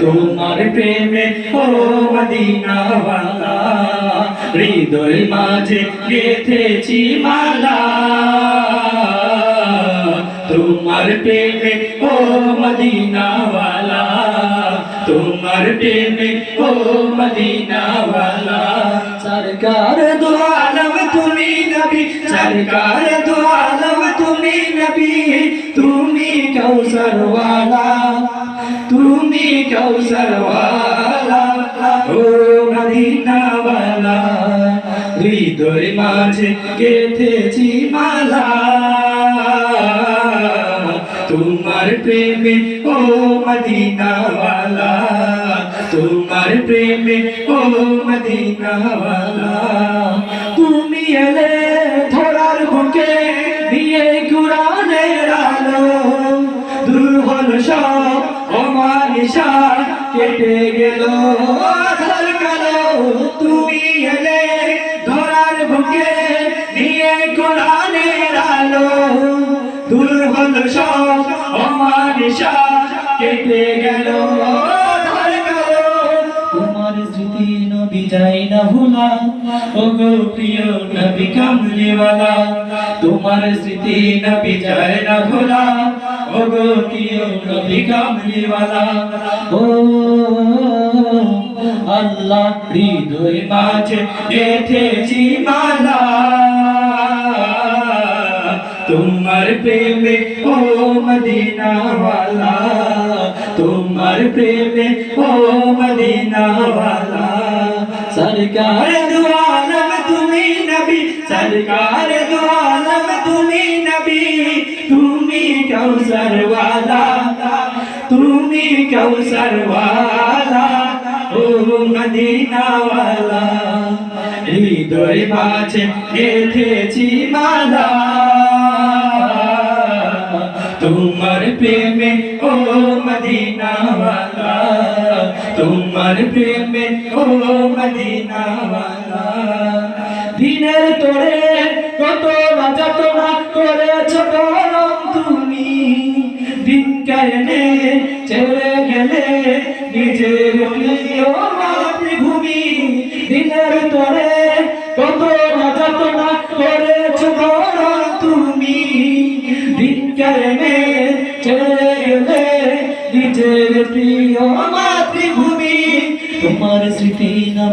তোমার প্রেমে হৃদয় মাঝে গেথেছি মালা। তোমার প্রেমে ও মদিনাওয়ালা, তোমার প্রেমে ও মদিনাওয়ালা সরকার দো আলম তুমি নবী সরকার দো আলম তুমি নবী, তুমি কৌসরওয়ালা তুমি কৌসরওয়ালা ও মদিনাওয়ালা, হৃদয় মাঝে কেটেছি মালা। তোমার প্রেমে, ও মদিনাওয়ালা, তোমার প্রেমে, ও মদিনাওয়ালা, তুমি এলে ধরার বুকে সব কেটে গেল কালো তুমি এলে ধরার বুকে নিয়ে কোরআনের আলো দূর হল সব কেটে গেল তোমার স্মৃতি নবী যাই না ভোলা ও প্রিয় নবী কামলিওয়ালা তোমার স্মৃতি নবী যায় না ভোলা। ও গো প্রিয় নবী কামলিওয়ালা ও আল্লাহ হৃদয় মাঝে গেথেছি মালা তোমার প্রেমে ও মদিনাওয়ালা তোমার প্রেমে ও মদিনাওয়ালা সরকার দু আলম তুমি নবী সরকার কৌসরওয়ালা তুমি কৌসরওয়ালা ও মদিনাওয়ালা। হৃদয় মাঝে গেথেছি মালা, তোমার প্রেমে, ও মদিনাওয়ালা, তোমার প্রেমে, ও মদিনাওয়ালা। দিনের তোরে কত বাজা তোমা করেছ বল কারণে ছেড়ে গেলে নিজের প্রিয় মাতৃভূমি। দিনের তোরে কত তোরা করেছ গরম তুমি। কারণে ছেড়ে গেলে নিজের প্রিয় মাতৃভূমি। তোমার স্মৃতি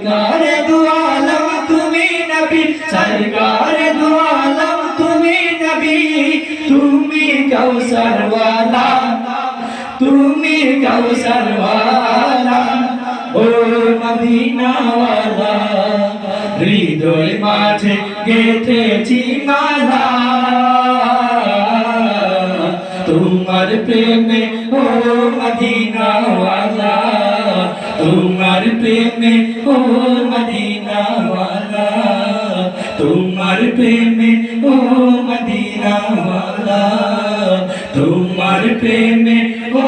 সরকার দুয়ালম তুমি নবী সরকার দুয়ালম তুমি নবী তুমি কৌসরওয়ালা তুমি কৌসরওয়ালা ও মদিনাওয়ালা হৃদয় মাঝে গেথেছি মালা তোমার প্রেমে ও মদিনাওয়ালা তোমার প্রেমে ও মদিনাওয়ালা। তোমার প্রেমে ও মদিনাওয়ালা। তোমার প্রেমে ও